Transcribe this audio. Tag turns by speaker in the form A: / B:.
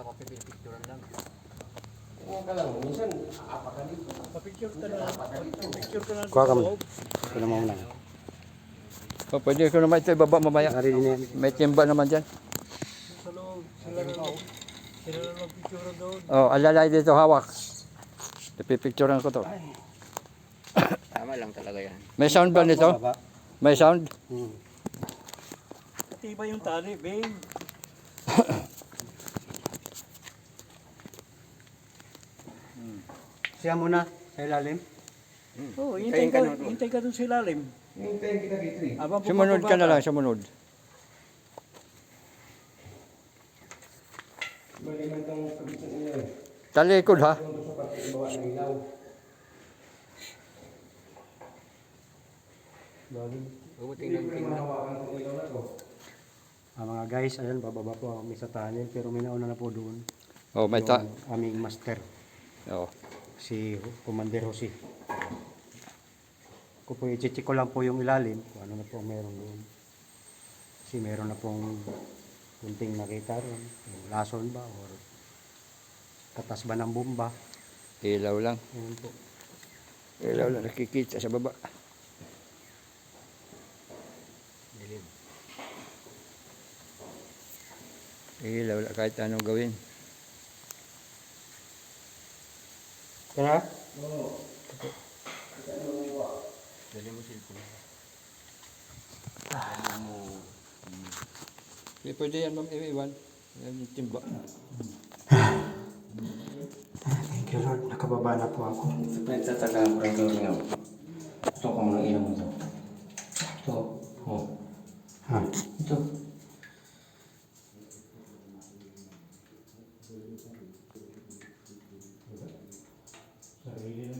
A: ako pipicturean lang.
B: Huwag ka lang, minsan aapa ka dito.
C: Pa-picture ka na. Pa-picture ka na.
D: Kuha ka mo. Ito na muna.
E: Oh, pwede ko naman ito ibaba mamaya. May timba naman dyan.
C: Sa loob. Sila na lang. Sila na lang picture doon.
E: Oh, alalay dito hawak. Ipipicturean ko to.
A: Tama lang talaga yan.
E: May sound ba nito? May sound?
D: Hmm.
C: Tiba yung tali, babe.
D: Siya muna sa ilalim.
C: Oo, oh, hintay ka, hintay ka doon sa ilalim.
B: Hintayin kita dito eh.
C: Abang
E: Sumunod ka na lang, sumunod.
B: Balikan kabitan nila eh.
E: Talikod ha.
B: Kung gusto pati ibawa ng ilaw. Hindi ko ilaw na to.
D: Ah, mga guys, ayan, bababa po kami sa tunnel. Pero may nauna na po doon.
E: Oh, may ta.
D: Yung aming master,
E: Oh.
D: Si Commander Jose. Ko po, i-check ko lang po yung ilalim. Kung ano na po meron doon. Kasi meron na pong kunting nakita ron. Yung lason ba or katas ba ng bomba.
E: Ilaw lang.
D: Ayun po.
E: Ilaw lang nakikita sa baba. Ilaw lang kahit anong gawin.
D: Kaya?
A: Dali mo cellphone.
E: Eh, pwede yan, ma'am, iwan. Yan yung timba.
D: Thank you Lord, nakababa na po ako.
B: Sa pinagtataka ko rin ito nga. Gusto ko muna ilaw mo ito. Ito. Oh.
D: Ha?
B: Ito. Sarili lang